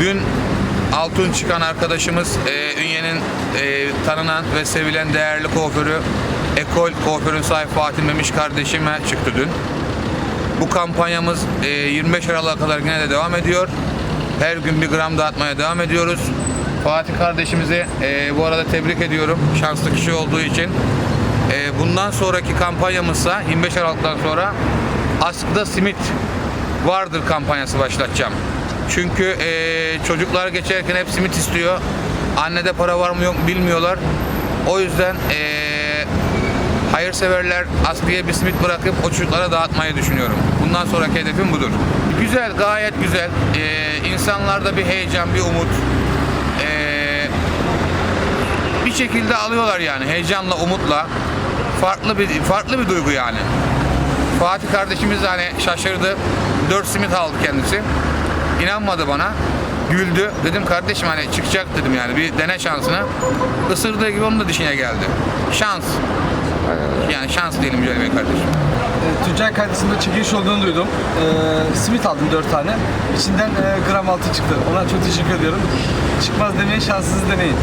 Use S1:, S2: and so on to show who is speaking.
S1: Dün altın çıkan arkadaşımız e, Ünye'nin e, tanınan ve sevilen değerli kuaförü Ekol kuaförün sahibi Fatih Memiş kardeşime çıktı dün. Bu kampanyamız e, 25 Aralık'a kadar yine de devam ediyor. Her gün bir gram dağıtmaya devam ediyoruz. Fatih kardeşimizi e, bu arada tebrik ediyorum. Şanslı kişi olduğu için. E, bundan sonraki kampanyamızsa 25 Aralık'tan sonra Askıda Simit vardır kampanyası başlatacağım. Çünkü e, çocuklar geçerken hep simit istiyor. Annede para var mı yok bilmiyorlar. O yüzden e, hayırseverler askıya bir simit bırakıp o çocuklara dağıtmayı düşünüyorum. Bundan sonraki hedefim budur. Güzel, gayet güzel. E, insanlarda bir heyecan, bir umut. E, bir şekilde alıyorlar yani heyecanla, umutla. Farklı bir farklı bir duygu yani. Fatih kardeşimiz de hani şaşırdı. 4 simit aldı kendisi. İnanmadı bana. Güldü. Dedim kardeşim hani çıkacak dedim yani bir dene şansına. Isırdığı gibi onun da dişine geldi. Şans. Yani şans diyelim Yücel Bey kardeşim.
S2: E, Tuncay kardeşimde çekiliş olduğunu duydum. E, simit aldım 4 tane. İçinden e, gram altı çıktı. Ona çok teşekkür ediyorum. Çıkmaz demeyin, şanssız deneyin.